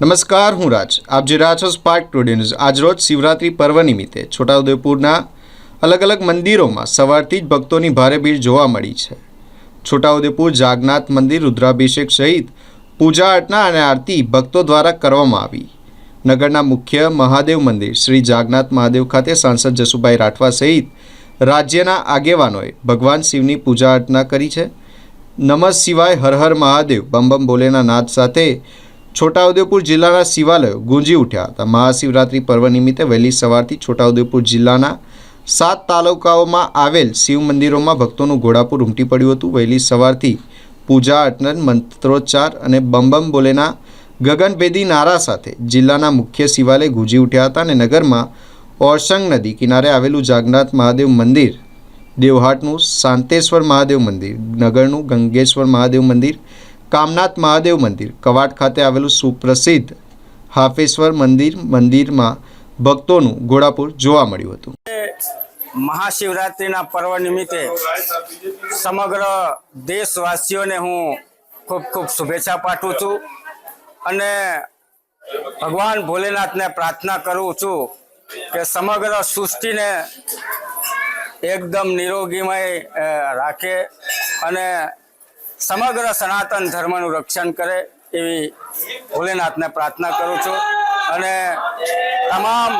નમસ્કાર, હું રાજ. આપ જે રાજ છો સ્પાર્ક ટુડે ન્યૂઝ આજરોજ શિવરાત્રી પર્વ નિમિત્તે છોટાઉદેપુરના અલગ અલગ મંદિરોમાં સવારથી જ ભક્તોની ભારે ભીડ જોવા મળી છે. છોટાઉદેપુર જાગનાથ મંદિર રુદ્રાભિષેક સહિત પૂજા અર્ચના અને આરતી ભક્તો દ્વારા કરવામાં આવી. નગરના મુખ્ય મહાદેવ મંદિર શ્રી જાગનાથ મહાદેવ ખાતે સાંસદ જસુભાઈ રાઠવા સહિત રાજ્યના આગેવાનોએ ભગવાન શિવની પૂજા અર્ચના કરી છે. નમઃ શિવાય હર હર મહાદેવ. બમ બમ ભોલેના નાદ સાથે છોટાઉદેપુર જિલ્લાના શિવાલયો ગુંજી ઉઠ્યા હતા. મહાશિવરાત્રિ પર્વ નિમિત્તે વહેલી સવારથી છોટાઉદેપુર જિલ્લાના સાત તાલુકાઓમાં આવેલ શિવ મંદિરોમાં ભક્તોનું ઘોડાપુર ઉમટી પડ્યું હતું. વહેલી સવારથી પૂજા, અર્ચન, મંત્રોચ્ચાર અને બમ ભોલેના ગગનભેદી નારા સાથે જિલ્લાના મુખ્ય શિવાલય ગુંજી ઉઠ્યા હતા અને નગરમાં ઓરસંગ નદી કિનારે આવેલું જાગનાથ મહાદેવ મંદિર, દેવહાટનું શાંતેશ્વર મહાદેવ મંદિર, નગરનું ગંગેશ્વર મહાદેવ મંદિર કામનાથ મહાદેવ મંદિર. કવાટ ખાતે આવેલું સુપ્રસિદ્ધ હાફેશ્વર મંદિર, મંદિરમાં ભક્તોનું ઘોડાપુર જોવા મળ્યું હતું. મહાશિવરાત્રિના પર્વ નિમિત્તે સમગ્ર દેશવાસીઓને હું ખૂબ ખૂબ શુભેચ્છા પાઠવું છું અને ભગવાન ભોલેનાથને પ્રાર્થના કરું છું કે સમગ્ર સૃષ્ટિને એકદમ નિરોગીમય રાખે અને સમગ્ર સનાતન ધર્મનું રક્ષણ કરે એવી ભોલેનાથને પ્રાર્થના કરું છું. અને તમામ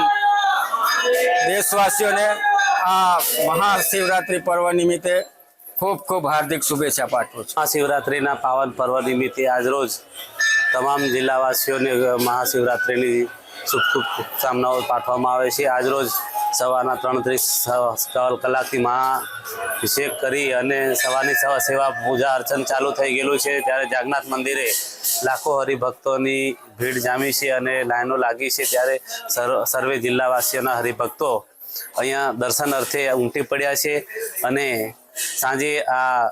દેશવાસીઓને આ મહાશિવરાત્રિ પર્વ નિમિત્તે ખૂબ ખૂબ હાર્દિક શુભેચ્છા પાઠવું છું. મહાશિવરાત્રિના પાવન પર્વ નિમિત્તે આજરોજ તમામ જિલ્લાવાસીઓને મહાશિવરાત્રિની શુભ શુભ શુભકામનાઓ પાઠવવામાં આવે છે. આજરોજ સવારના ત્રણ ત્રીસ કલાકથી મહાઅભિષેક કરી અને સવારની સવા સેવા પૂજા અર્ચન ચાલુ થઈ ગયેલું છે. ત્યારે જાગનાથ મંદિરે લાખો હરિભક્તોની ભીડ જામી છે અને લાઈનો લાગી છે. ત્યારે સર્વે જિલ્લાવાસીઓના હરિભક્તો અહીંયા દર્શન અર્થે ઉમટી પડ્યા છે અને સાંજે આ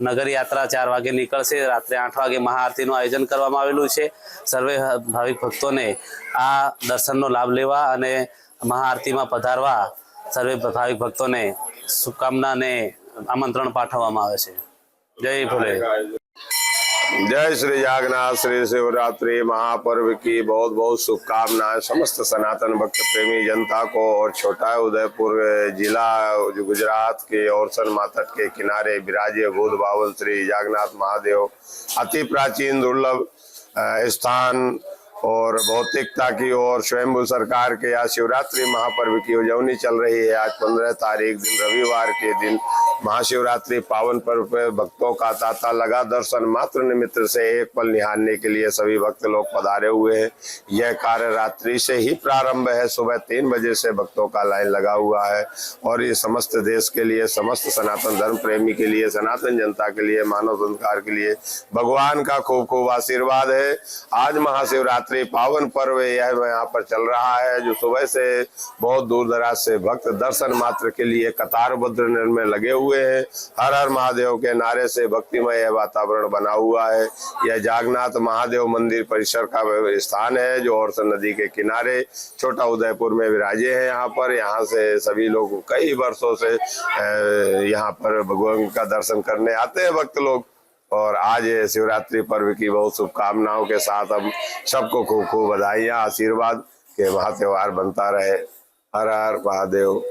નગર યાત્રા ચાર વાગે નીકળશે. રાત્રે આઠ વાગે મહાઆરતીનું આયોજન કરવામાં આવેલું છે. સર્વે ભાવિક ભક્તોને આ દર્શનનો લાભ લેવા અને મહાઆરતીમાં પધારવા સર્વે ભાવિક ભક્તોને શુભકામના અને આમંત્રણ પાઠવવામાં આવે છે જય ભોલે जय श्री जागन्नाथ श्री शिवरात्रि महापर्व की बहुत बहुत शुभकामनाएं समस्त सनातन भक्त प्रेमी जनता को और छोटा उदयपुर जिला जो गुजरात के औरसन मातट के किनारे विराजे भूत बावन श्री जागन्नाथ महादेव अति प्राचीन दुर्लभ अ, स्थान और भौतिकता की ओर स्वयंभू सरकार के आज शिवरात्रि महापर्व की उजवनी चल रही है। आज पंद्रह तारीख दिन रविवार के दिन महाशिवरात्रि पावन पर्व पे भक्तों का तांता लगा दर्शन मात्र निमित्त से एक पल निहारने के लिए सभी भक्त लोग पधारे हुए हैं। यह कार्य रात्रि से ही प्रारंभ है। सुबह तीन बजे से भक्तों का लाइन लगा हुआ है और ये समस्त देश के लिए, समस्त सनातन धर्म प्रेमी के लिए, सनातन जनता के लिए, मानव संस्कार के लिए भगवान का खूब खूब आशीर्वाद है। आज महाशिवरात्रि पावन पर्व यह यहाँ पर चल रहा है, जो सुबह से बहुत दूर दराज से भक्त दर्शन मात्र के लिए कतारबद्ध में लगे हुए हैं। हर हर महादेव के नारे से भक्तिमय यह वातावरण बना हुआ है। यह जागनाथ महादेव मंदिर परिसर का स्थान है, जो औरसन नदी के किनारे छोटा उदयपुर में विराजे है यहाँ पर। यहाँ से सभी लोग कई वर्षों से यहाँ पर भगवान का दर्शन करने आते हैं, भक्त लोग। और आज ये शिवरात्रि पर्व की बहुत शुभकामनाओं के साथ हम सबको खूब खूब बधाइयाँ आशीर्वाद के महा त्योहार बनता रहे हर हर महादेव